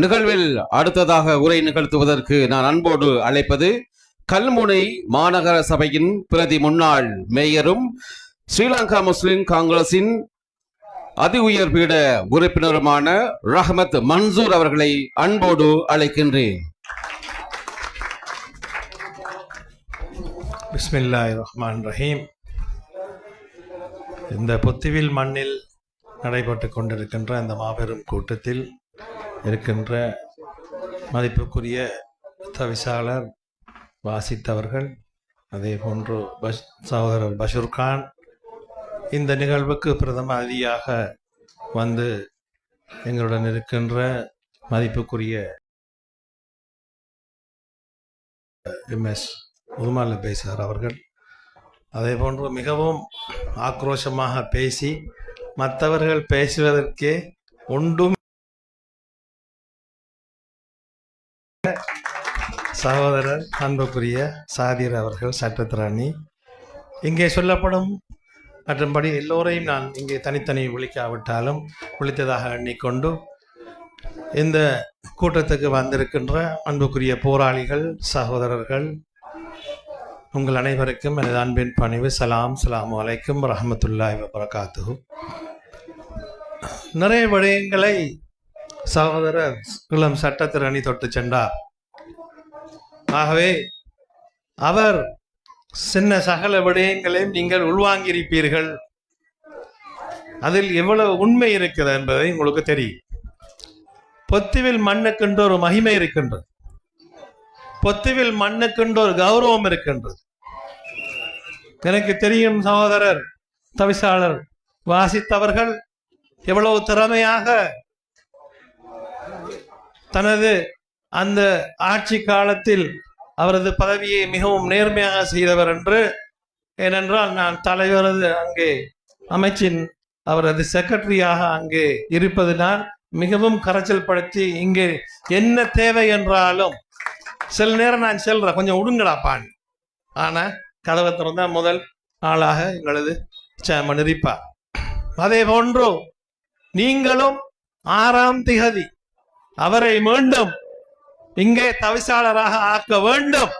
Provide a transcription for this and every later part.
நிகழ்வில் அடுத்ததாக உரை நிகழ்த்துவதற்கு நான் அன்போடு அழைப்பது கல்முனை மாநகர சபையின் பிரதி முன்னாள் மேயரும் ஸ்ரீலங்கா முஸ்லிம் காங்கிரசின் அதி உயர் பீட உறுப்பினருமான ரஹமத் மன்சூர் அவர்களை அன்போடு அழைக்கின்றேன். ரஹ்மான் ரஹீம். இந்த பொத்துவில் மண்ணில் நடைபெற்று கொண்டிருக்கின்ற அந்த மாபெரும் கூட்டத்தில் இருக்கின்ற மதிப்புக்குரிய தவிசாளர் வாசித்தவர்கள் அதே போன்று பஷ் சகோதரர் பஷூர்கான் இந்த நிகழ்வுக்கு பிரதம அதிதியாக வந்து எங்களுடன் இருக்கின்ற மதிப்புக்குரிய எம் எஸ் உருமால பேசார் அவர்கள். அதே போன்று மிகவும் ஆக்ரோஷமாக பேசி மற்றவர்கள் பேசுவதற்கே ஒன்றும் சகோதரர் அன்புக்குரிய சாதிர் அவர்கள் சட்டத்திராணி. இங்கே சொல்லப்படும் மற்றும்படி எல்லோரையும் நான் இங்கே தனித்தனி விழிக்காவிட்டாலும் விழித்ததாக எண்ணிக்கொண்டு இந்த கூட்டத்துக்கு வந்திருக்கின்ற அன்புக்குரிய போராளிகள் சகோதரர்கள் உங்கள் அனைவருக்கும் எனது அன்பின் பணிவு. சலாம் சலாம் அலைக்கும் ரஹமத்துல்லாய் வபரகாத்து நிறைய விடயங்களை சகோதரர் இளம் அணி தொட்டு சென்றார். ஆகவே அவர் சின்ன சகல விடயங்களையும் நீங்கள் உள்வாங்கியிருப்பீர்கள். அதில் எவ்வளவு உண்மை இருக்கிறது என்பதை உங்களுக்கு தெரியும். பொத்துவில் மண்ணுக்கென்று ஒரு மகிமை இருக்கின்றது. பொத்துவில் மண்ணுக்கென்று ஒரு கௌரவம் இருக்கின்றது. எனக்கு தெரியும் சகோதரர் தவிசாளர் வாசித்தவர்கள் எவ்வளவு திறமையாக தனது அந்த ஆட்சி காலத்தில் அவரது பதவியை மிகவும் நேர்மையாக செய்தவர் என்று ஏனென்றால் நான் தலைவரது அங்கே அமைச்சின் அவரது செக்ரட்டரியாக அங்கே இருப்பதனால் மிகவும் கரைச்சல் படுத்தி இங்கே என்ன தேவை என்றாலும் சில நேரம் நான் செல்றேன் கொஞ்சம் விடுங்கடாப்பான் ஆனா கதவை திறந்தா முதல் ஆளாக எங்களது சேமன் இருப்பார். அதே போன்று நீங்களும் ஆறாம் திகதி அவரை மீண்டும் இங்கே தவிசாளராக ஆக்க வேண்டும்.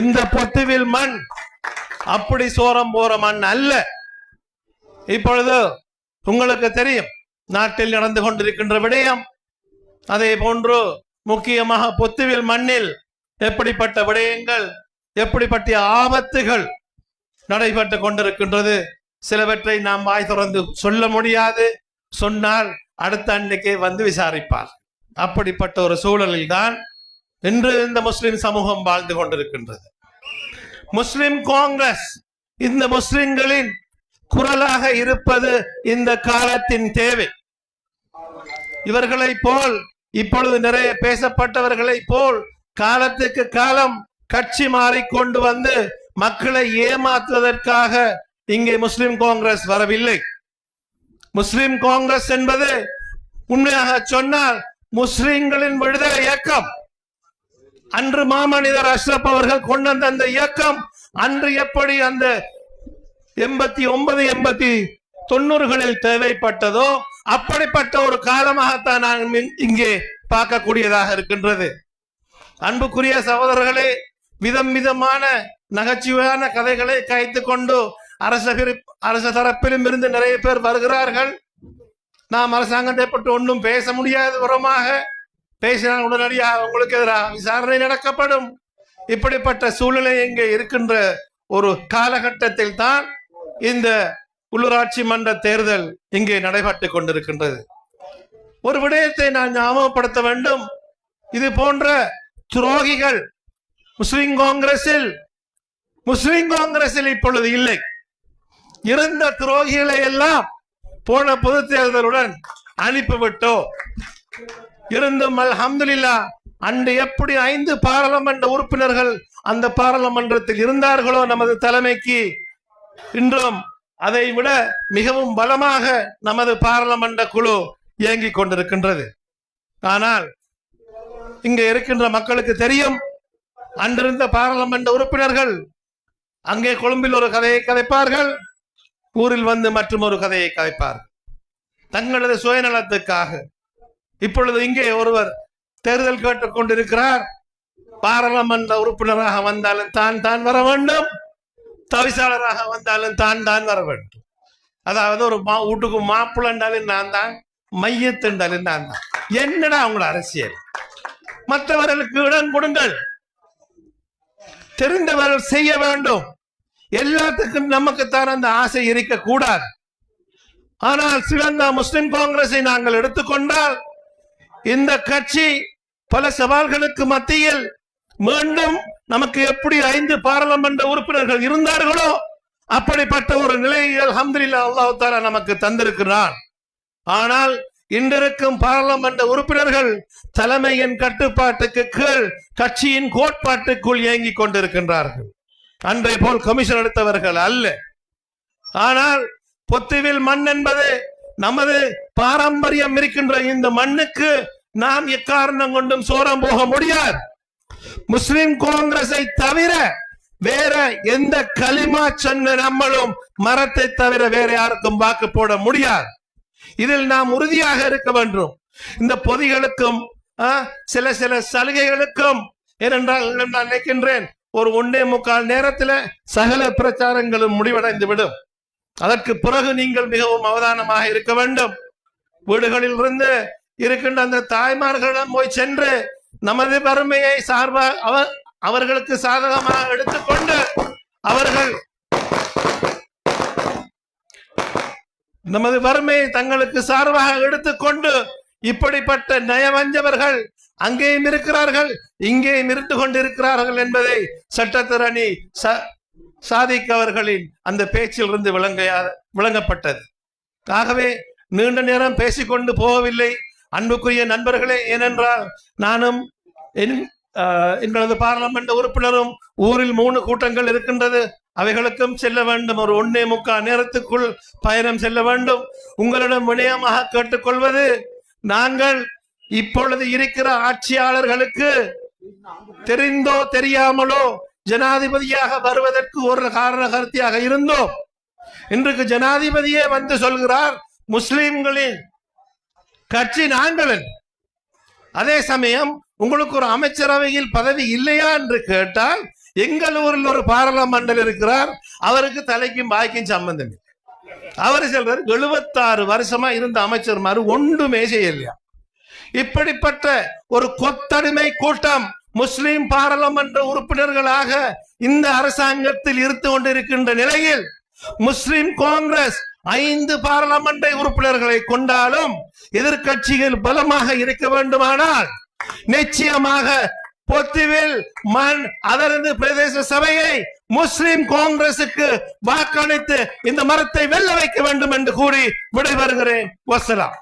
இந்த பொத்துவில் மண் அப்படி சோரம் போற மண் அல்ல. இப்பொழுது உங்களுக்கு தெரியும் நாட்டில் நடந்து கொண்டிருக்கின்ற விடயம். அதே போன்று முக்கியமாக பொத்துவில் மண்ணில் எப்படிப்பட்ட விடயங்கள் எப்படிப்பட்ட ஆபத்துகள் நடைபெற்று கொண்டிருக்கின்றது சிலவற்றை நாம் வாய் திறந்து சொல்ல முடியாது. சொன்னால் அடுத்த அன்னைக்கே வந்து விசாரிப்பார். அப்படிப்பட்ட ஒரு சூழலில் தான் இன்று இந்த முஸ்லிம் சமூகம் வாழ்ந்து கொண்டிருக்கின்றது. முஸ்லிம் காங்கிரஸ் இந்த முஸ்லிம்களின் குரலாக இருப்பது இந்த காலத்தின் தேவை. இவர்களை போல் இப்பொழுது நிறைய பேசப்பட்டவர்களை போல் காலத்துக்கு காலம் கட்சி மாறிக்கொண்டு வந்து மக்களை ஏமாற்றுவதற்காக இங்கே முஸ்லிம் காங்கிரஸ் வரவில்லை. முஸ்லிம் காங்கிரஸ் என்பது உண்மையாக சொன்னால் முஸ்லிம்களின் விடுதலை இயக்கம். அன்று மாமனிதர் அஷ்ரப் அவர்கள் கொண்டு வந்த அந்த இயக்கம் அன்று எப்படி அந்த எண்பத்தி ஒன்பது எண்பத்தி தொண்ணூறுகளில் தேவைப்பட்டதோ அப்படிப்பட்ட ஒரு காலமாகத்தான் நான் இங்கே பார்க்கக்கூடியதாக இருக்கின்றது. அன்புக்குரிய சகோதரர்களே விதம் விதமான நகைச்சுவையான கதைகளை கைத்து கொண்டு அரச அரச தரப்பிலும் இருந்து நிறைய பேர் வருகிறார்கள். நாம் அரசாங்கத்தை பற்றி ஒன்றும் பேச முடியாது உரமாக பேசினால் உடனடியாக உங்களுக்கு எதிராக விசாரணை நடக்கப்படும். இப்படிப்பட்ட சூழ்நிலை இங்கே இருக்கின்ற ஒரு காலகட்டத்தில் தான் இந்த உள்ளூராட்சி மன்ற தேர்தல் இங்கே நடைபெற்று கொண்டிருக்கின்றது. ஒரு விடயத்தை நான் ஞாபகப்படுத்த வேண்டும். இது போன்ற துரோகிகள் முஸ்லிம் காங்கிரஸில் முஸ்லிம் காங்கிரஸில் இப்பொழுது இல்லை. இருந்த துரோகிகளை எல்லாம் போன பொது தேர்தலுடன் அனுப்பிவிட்டோம் இருந்தும் அல்ஹம்துலில்லா அன்று எப்படி ஐந்து பாராளுமன்ற உறுப்பினர்கள் அந்த பாராளுமன்றத்தில் இருந்தார்களோ நமது தலைமைக்கு இன்றும் அதை விட மிகவும் பலமாக நமது பாராளுமன்ற குழு இயங்கிக் கொண்டிருக்கின்றது. ஆனால் இங்க இருக்கின்ற மக்களுக்கு தெரியும் அன்றிருந்த பாராளுமன்ற உறுப்பினர்கள் அங்கே கொழும்பில் ஒரு கதையை கதைப்பார்கள். ஊரில் வந்து மற்றும் ஒரு கதையை கவிப்பார் தங்களது சுயநலத்துக்காக. இப்பொழுது இங்கே ஒருவர் தேர்தல் கேட்டுக் கொண்டிருக்கிறார் பாராளுமன்ற உறுப்பினராக வந்தாலும் தான் தான் வர வேண்டும். தவிசாளராக வந்தாலும் தான் தான் வர வேண்டும். அதாவது ஒரு மா வீட்டுக்கு மாப்பிள்ளண்டாலும் நான் தான் மையத்துண்டாலும் நான் தான். என்னடா அவங்களோட அரசியல்? மற்றவர்களுக்கு இடம் கொடுங்கள். தெரிந்தவர்கள் செய்ய வேண்டும். எல்லாத்துக்கும் நமக்குத்தான் அந்த ஆசை இருக்கக்கூடாது. ஆனால் சிறந்த முஸ்லிம் காங்கிரஸை நாங்கள் எடுத்துக்கொண்டால் இந்த கட்சி பல சவால்களுக்கு மத்தியில் மீண்டும் நமக்கு எப்படி ஐந்து பாராளுமன்ற உறுப்பினர்கள் இருந்தார்களோ அப்படிப்பட்ட ஒரு நிலையை அல்ஹம்துலில்லாஹ் அல்லாஹு தாலா நமக்கு தந்திருக்கிறான் ஆனால் இன்றிருக்கும் பாராளுமன்ற உறுப்பினர்கள் தலைமையின் கட்டுப்பாட்டுக்கு கீழ் கட்சியின் கோட்பாட்டுக்குள் இயங்கிக் கொண்டிருக்கின்றார்கள். அன்றை போல் கமிஷன் எடுத்தவர்கள் அல்ல. ஆனால் பொத்துவில் மண் என்பது நமது பாரம்பரியம் இருக்கின்ற இந்த மண்ணுக்கு நாம் எக்காரணம் கொண்டும் சோரம் போக முடியாது. முஸ்லிம் காங்கிரஸை தவிர வேற எந்த களிமா சொன்ன நம்மளும் மரத்தை தவிர வேற யாருக்கும் வாக்கு போட முடியாது. இதில் நாம் உறுதியாக இருக்க வேண்டும். இந்த பொதிகளுக்கும் ஆ, சில சில சலுகைகளுக்கும் ஏனென்றால் நான் நினைக்கின்றேன் ஒரு ஒன்னே முக்கால் நேரத்தில் சகல பிரச்சாரங்களும் முடிவடைந்து விடும் அதற்கு பிறகு நீங்கள் மிகவும் அவதானமாக இருக்க வேண்டும். வீடுகளில் இருந்து இருக்கின்ற அந்த தாய்மார்களிடம் போய் சென்று நமது வறுமையை சார்பாக அவர்களுக்கு சாதகமாக எடுத்துக்கொண்டு அவர்கள் நமது வறுமையை தங்களுக்கு சார்பாக எடுத்துக்கொண்டு இப்படிப்பட்ட நயவஞ்சவர்கள் அங்கேயும் இருக்கிறார்கள் இங்கேயும் இருந்து கொண்டிருக்கிறார்கள் என்பதை சட்டத்திரணி சாதிக்கவர்களின் அந்த பேச்சிலிருந்து விளங்க விளங்கப்பட்டது. ஆகவே நீண்ட நேரம் பேசிக்கொண்டு போகவில்லை. அன்புக்குரிய நண்பர்களே ஏனென்றால் நானும் என் எங்களது பாராளுமன்ற உறுப்பினரும் ஊரில் மூணு கூட்டங்கள் இருக்கின்றது. அவைகளுக்கும் செல்ல வேண்டும். ஒரு ஒன்னே முக்கால் நேரத்துக்குள் பயணம் செல்ல வேண்டும். உங்களிடம் வினயமாக கேட்டுக்கொள்வது நாங்கள் இப்பொழுது இருக்கிற ஆட்சியாளர்களுக்கு தெரிந்தோ தெரியாமலோ ஜனாதிபதியாக வருவதற்கு ஒரு காரண கருத்தியாக இருந்தோம். இன்றைக்கு ஜனாதிபதியே வந்து சொல்கிறார் முஸ்லிம்களின் கட்சி நாங்கள் அதே சமயம் உங்களுக்கு ஒரு அமைச்சரவையில் பதவி இல்லையா? என்று கேட்டால் எங்கள் ஊரில் ஒரு பாராளுமன்றல் இருக்கிறார் அவருக்கு தலைக்கும் பாய்க்கும் சம்பந்தம் இல்லை. அவர் சொல்றாரு எழுபத்தாறு வருஷமா இருந்த அமைச்சர் மாதிரி ஒன்றுமே செய்யலையா? இப்படிப்பட்ட ஒரு கொத்தடிமை கூட்டம் முஸ்லிம் பாராளுமன்ற உறுப்பினர்களாக இந்த அரசாங்கத்தில் இருந்து கொண்டிருக்கின்ற நிலையில் முஸ்லிம் காங்கிரஸ் ஐந்து பாராளுமன்ற உறுப்பினர்களை கொண்டாலும் எதிர்க்கட்சிகள் பலமாக இருக்க வேண்டுமானால் நிச்சயமாக பொத்துவில் மண் அதனது பிரதேச சபையை முஸ்லிம் காங்கிரசுக்கு வாக்களித்து இந்த மரத்தை வெல்ல வைக்க வேண்டும் என்று கூறி விடைபெறுகிறேன். வசலாம்